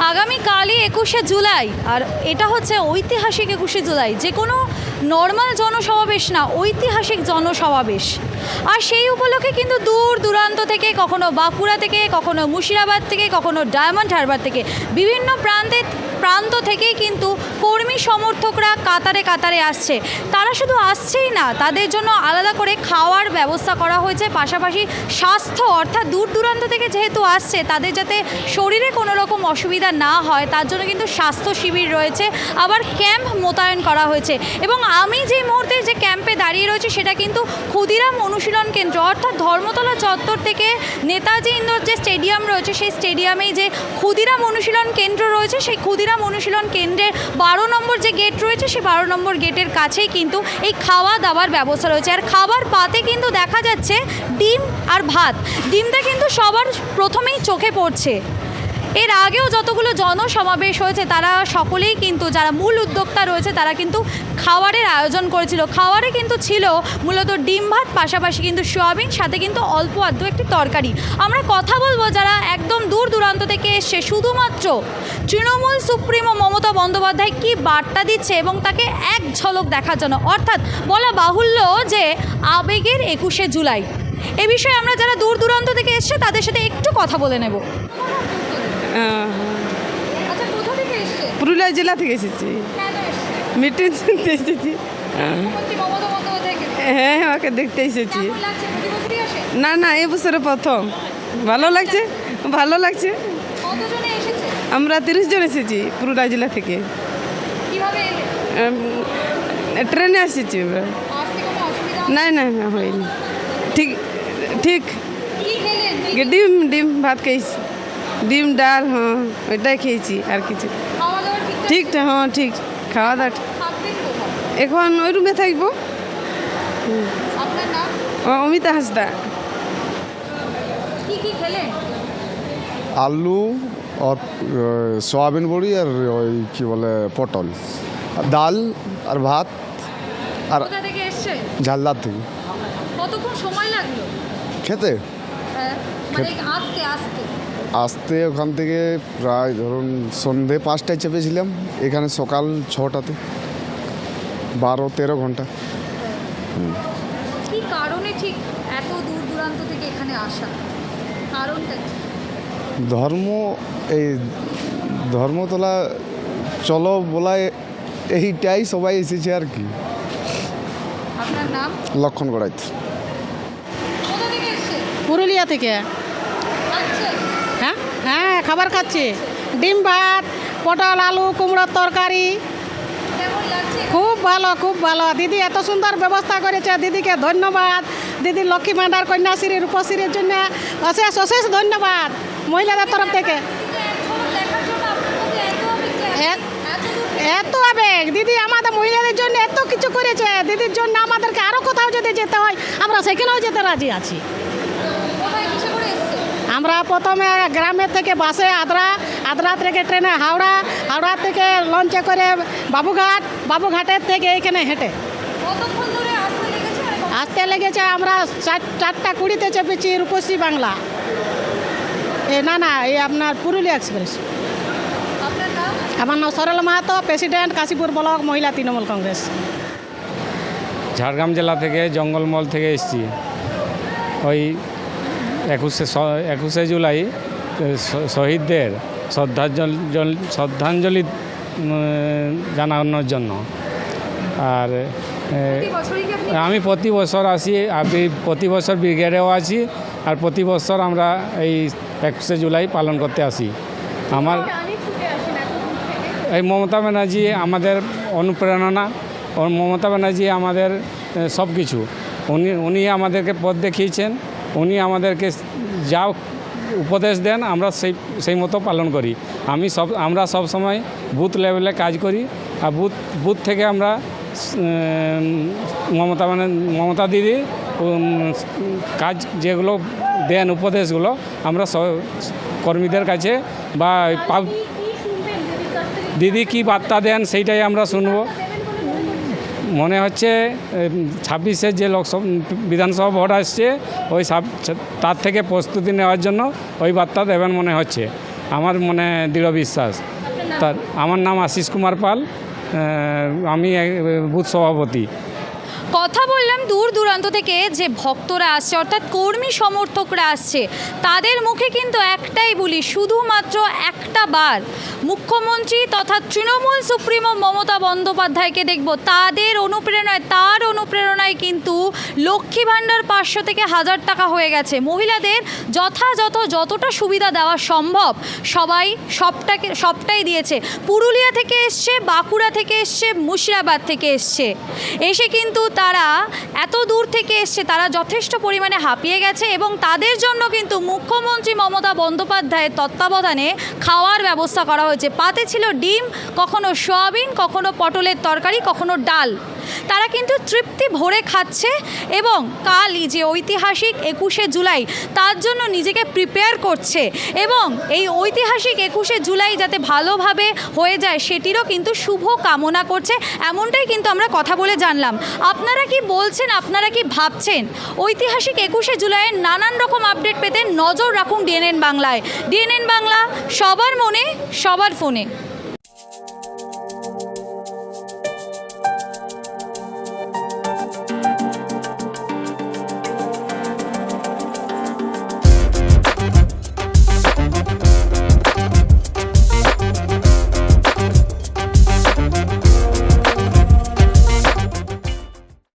আগামীকালই একুশে জুলাই, আর এটা হচ্ছে ঐতিহাসিক একুশে জুলাই, যে কোনো নর্মাল জনসমাবেশ না, ঐতিহাসিক জনসমাবেশ। আর সেই উপলক্ষে কিন্তু দূর দূরান্ত থেকে, কখনো বাঁকুড়া থেকে, কখনো মুর্শিদাবাদ থেকে, কখনো ডায়মন্ড হারবার থেকে, বিভিন্ন প্রান্তে, প্রান্ত থেকেই কিন্তু কর্মী সমর্থকরা কাতারে কাতারে আসছে। তারা শুধু আসছেই না, তাদের জন্য আলাদা করে খাওয়ার ব্যবস্থা করা হয়েছে, পাশাপাশি স্বাস্থ্য, অর্থাৎ দূর দূরান্ত থেকে যেহেতু আসছে, তাদের যাতে শরীরে কোনো রকম অসুবিধা না হয়, তার জন্য কিন্তু স্বাস্থ্য শিবির রয়েছে, আবার ক্যাম্প মোতায়েন করা হয়েছে। এবং আমি যে মুহূর্তে যে ক্যাম্পে দাঁড়িয়ে রয়েছে, সেটা কিন্তু ক্ষুদিরাম অনুশীলন কেন্দ্র, অর্থাৎ ধর্মতলা চত্বর থেকে নেতাজি ইন্দোর যে স্টেডিয়াম রয়েছে, সেই স্টেডিয়ামেই যে ক্ষুদিরাম অনুশীলন কেন্দ্র রয়েছে, সেই ক্ষুদিরাম অনুশীলন কেন্দ্রের বারো নম্বর যে গেট রয়েছে, সেই বারো নম্বর গেটের কাছেই কিন্তু এই খাওয়া দাওয়ার ব্যবস্থা রয়েছে। আর খাবার পাতে কিন্তু দেখা যাচ্ছে ডিম আর ভাত। ডিমটা কিন্তু সবার প্রথমেই চোখে পড়ছে। এর আগেও যতগুলো জনসমাবেশ হয়েছে, তারা সকলেই কিন্তু, যারা মূল উদ্যোক্তা রয়েছে, তারা কিন্তু খাবারের আয়োজন করেছিল। খাবারে কিন্তু ছিল মূলত ডিম ভাত, পাশাপাশি কিন্তু সোয়াবিন, সাথে কিন্তু অল্প আদ্য একটি তরকারি। আমরা কথা বলব যারা একদম দূর দূরান্ত থেকে এসছে, শুধুমাত্র তৃণমূল সুপ্রিমো মমতা বন্দ্যোপাধ্যায় কি বার্তা দিচ্ছে এবং তাকে এক ঝলক দেখার জন্য? অর্থাৎ বলা বাহুল্য যে আবেগের একুশে জুলাই। এ বিষয়ে আমরা যারা দূর দূরান্ত থেকে এসছে, তাদের সাথে একটু কথা বলে নেব। পুরুলিয়া জেলা থেকে এসেছি। মিটিং শুনতে এসেছি। হ্যাঁ হ্যাঁ ওকে দেখতে এসেছি। না না এই বছরে প্রথম। ভালো লাগছে? ভালো লাগছে। আমরা তিরিশ জন এসেছি পুরুলিয়া জেলা থেকে। ট্রেনে এসেছি আমরা। না না, হয়নি। ঠিক ঠিক। ডিম ডিম ভাত খেয়েছি ডিম ডাল হ্যাঁ ওইটাই খেয়েছি আর কিছু। খাওয়া দাওয়া ঠিক ঠিক হ্যাঁ ঠিক খাওয়া দাওয়া এখন ওই রুমে থাকব। আপনার নাম? ও, অমিতা হাসদা। কি কি খেলেন? আলু আর সোয়াবিন বড়ি আর ওই কি বলে পটল। ডাল আর ভাত আর ঝালদার থেকে। কতক্ষণ সময় লাগল? খেতে। হ্যাঁ, মানে আসতে আসতে। আসতে ওখান থেকে প্রায় ধরুন সন্ধে পাঁচটায় চেপেছিলাম এখানে সকাল ছটাতে। বারো তেরো ঘণ্টা। কি কারণে ঠিক এত দূর দূরান্ত থেকে এখানে আসা? কারণটা ধর্ম এই ধর্মতলা চলো বলায় এইটাই সবাই এসেছে আর কি। আপনার নাম? লক্ষণ গড়াইত। কোথা থেকে এসছে? পুরুলিয়া থেকে। আচ্ছা। হ্যাঁ? হ্যাঁ খাবার খাচ্ছি। ডিম ভাত, পটল, আলু, কুমড়োর তরকারি। খুব ভালো খুব ভালো। দিদি এত সুন্দর ব্যবস্থা করেছে। দিদিকে ধন্যবাদ। দিদি লক্ষ্মী ভাণ্ডার, কন্যাশ্রী, রূপশ্রীর জন্য অশেষ অশেষ ধন্যবাদ মহিলাদের তরফ থেকে। এত আবেগ। দিদি আমাদের মহিলাদের জন্য এত কিছু করেছে। দিদির জন্য আমাদেরকে আরও কোথাও যদি যেতে হয়। আমরা সেখানেও যেতে রাজি আছি কোথায় কিসে করে এসছে আমরা প্রথমে গ্রামের থেকে বাসে আদ্রা আদ্রা থেকে ট্রেনে হাওড়া হাওড়া থেকে লঞ্চে করে বাবুঘাট বাবুঘাটের থেকে এখানে হেঁটে। আসতে লেগেছে আমরা চার- চারটা কুড়িতে চেপেছি রূপশ্রী বাংলা। এ না না এই আপনার পুরুলিয়া এক্সপ্রেস। আমার নাম সরল মাহাতো প্রেসিডেন্ট কাশীপুর ব্লক মহিলা তৃণমূল কংগ্রেস। ঝাড়গ্রাম জেলা থেকে জঙ্গলমল থেকে এসেছি। ওই একুশে একুশে জুলাই শহীদদের শ্রদ্ধাঞ্জলি শ্রদ্ধাঞ্জলি জানানোর জন্য। আর আমি প্রতি বছর আসি আমি প্রতি বছর ব্রিগেডেও আছি আর প্রতি বছর আমরা এই একুশে জুলাই পালন করতে আসি। আমার এই মমতা ব্যানার্জি আমাদের অনুপ্রেরণা ও মমতা ব্যানার্জি আমাদের সব কিছু উনি উনি আমাদেরকে পথ দেখিয়েছেন। উনি আমাদেরকে যা উপদেশ দেন আমরা সেই সেই মতো পালন করি। আমি সব আমরা সব সময় বুথ লেভেলে কাজ করি আর বুথ বুথ থেকে আমরা মমতা মানে মমতা দিদি কাজ যেগুলো দেন উপদেশগুলো আমরা কর্মীদের কাছে বা দিদি কি বার্তা দেন সেইটাই আমরা শুনব। মনে হচ্ছে ছাব্বিশে যে লোকসভা বিধানসভা ভোট আসছে ওই তার থেকে প্রস্তুতি নেওয়ার জন্য ওই বার্তা দেবেন মনে হচ্ছে। আমার মনে দৃঢ় বিশ্বাস। তার আমার নাম আশিস কুমার পাল আমি বুথ সভাপতি। কথা বললাম দূর দূরান্ত থেকে যে ভক্তরা আসছে, অর্থাৎ কর্মী সমর্থকরা আসছে, তাদের মুখে কিন্তু একটাই বলি, শুধুমাত্র একটা বার মুখ্যমন্ত্রী তথা তৃণমূল সুপ্রিমো মমতা বন্দ্যোপাধ্যায়কে দেখব। তাদের অনুপ্রেরণায়, তার অনুপ্রেরণায় কিন্তু লক্ষ্মী ভাণ্ডার পাঁচশো থেকে হাজার টাকা হয়ে গেছে। মহিলাদের যথাযথ যতটা সুবিধা দেওয়া সম্ভব, সবাই সবটাকে, সবটাই দিয়েছে। পুরুলিয়া থেকে এসছে, বাঁকুড়া থেকে এসছে, মুর্শিদাবাদ থেকে এসছে। এসে কিন্তু তারা এত দূর থেকে এসছে, তারা যথেষ্ট পরিমাণে হাঁপিয়ে গেছে এবং তাদের জন্য কিন্তু মুখ্যমন্ত্রী মমতা বন্দ্যোপাধ্যায়ের তত্ত্বাবধানে খাওয়ার ব্যবস্থা করা হয়েছে। পাতে ছিল ডিম, কখনো সয়াবিন, কখনো পটলের তরকারি, কখনো ডাল। তারা কিন্তু তৃপ্তি ভরে খাচ্ছে এবং কালই যে ঐতিহাসিক একুশে জুলাই, তার জন্য নিজেকে প্রিপেয়ার করছে এবং এই ঐতিহাসিক একুশে জুলাই যাতে ভালোভাবে হয়ে যায়, সেটিরও কিন্তু শুভ কামনা করছে। এমনটাই কিন্তু আমরা কথা বলে জানলাম। আপনারা কি বলছেন, আপনারা কি ভাবছেন? ঐতিহাসিক একুশে জুলাইয়ের নানান রকম আপডেট পেতে নজর রাখুন ডিএনএন বাংলায়। ডিএনএন বাংলা, সবার মনে, সবার ফোনে।